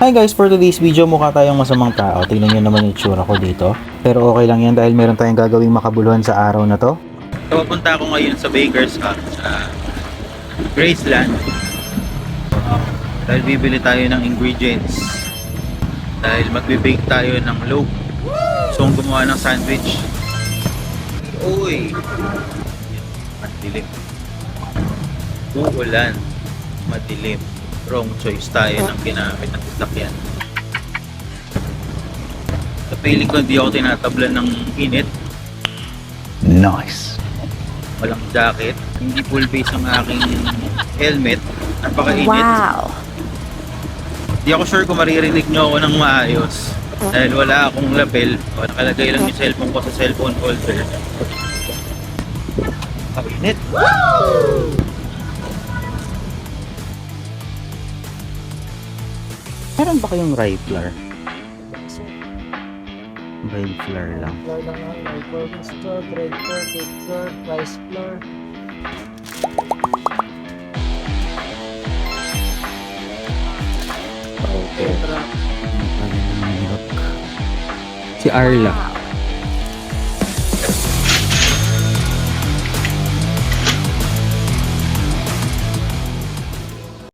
Hi guys, for today's video mukha tayong masamang tao. Tingnan nyo naman yung itsura ko dito. Pero okay lang yan dahil meron tayong gagawing makabuluhan sa araw na to. So, pupunta ako ngayon sa Baker's Hut sa Graceland. Dahil bibili tayo ng ingredients. Dahil magbe-bake tayo ng loaf. So, gumawa ng sandwich. Uy! Madilim. Uulan. Madilim. Wrong choice tayo ng ginamit ng sasakyan. Sa feeling ko hindi ako tinatablan ng init. Nice. walang jacket, hindi full face ang aking helmet, napakainit. Wow. Hindi ako sure kung maririnig nyo ako ng maayos. Dahil wala akong lapel, o nakalagay lang yung cellphone ko sa cellphone holder. Kainit. Meron ba kayong rifler? Rifler lang. Floor lang yan. May clothing store, bread floor, cake floor, rice floor. Okay. Si Arla.